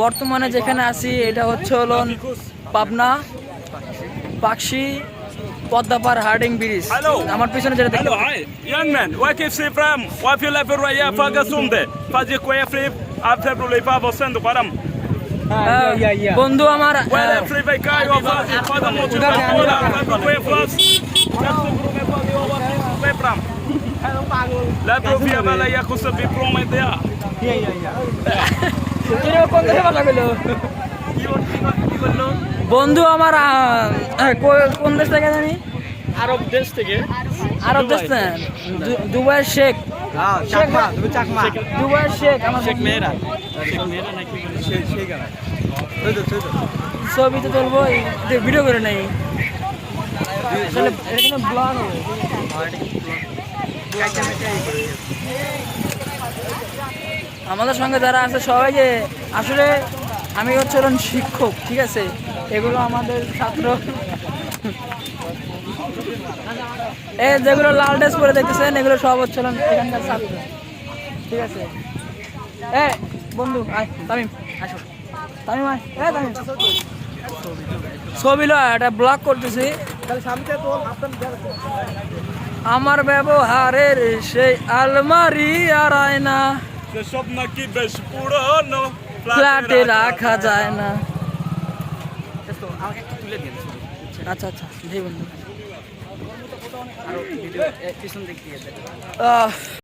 বর্তমানে যেখানে আছি এটা হচ্ছে হল পাবনা পাকশি পদ্মাপার হার্ডিং ব্রিজ আমার পিছনে যেটা Y keep C from Y feel life Y ইয়া ফাগা ফ্রি আফ ফ্রি লাইফ বন্ধু আমার পাগল লাভ রবি আমালা কোন দেশে কথা কইলো? বন্ধু আমার কোন দেশ থেকে জানি? আরব দেশ থেকে। আরব দেশ না দু- দুবাইয়ের শেখ। চাকমা তুমি শেখ আমার শেখ। মেয়েরা ছবি তো তুলবো ভিডিও করে নেই। এখানে ব্লগ হবে? আমাদের সঙ্গে যারা আছে সবাইকে, আসলে আমি হচ্ছে শিক্ষক, ঠিক আছে? এগুলো আমাদের ছাত্র। এ, যেগুলো লাল ড্রেস পরে দেখতেছেন, এগুলো সব হচ্ছে এখানকার ছাত্র, ঠিক আছে? এ, বন্ধু, আয়, তামিম, আসো। তামিম, আয়, এ, তামিম। ছবি লো এটা ব্লগ করতেছি। আমার ব্যবহারের সেই আলমারি আর আয়না। Se নাকি বেশ besh ফ্ল্যাটে রাখা যায় না। আমাকে একটু তুলে দিন আচ্ছা আচ্ছা জি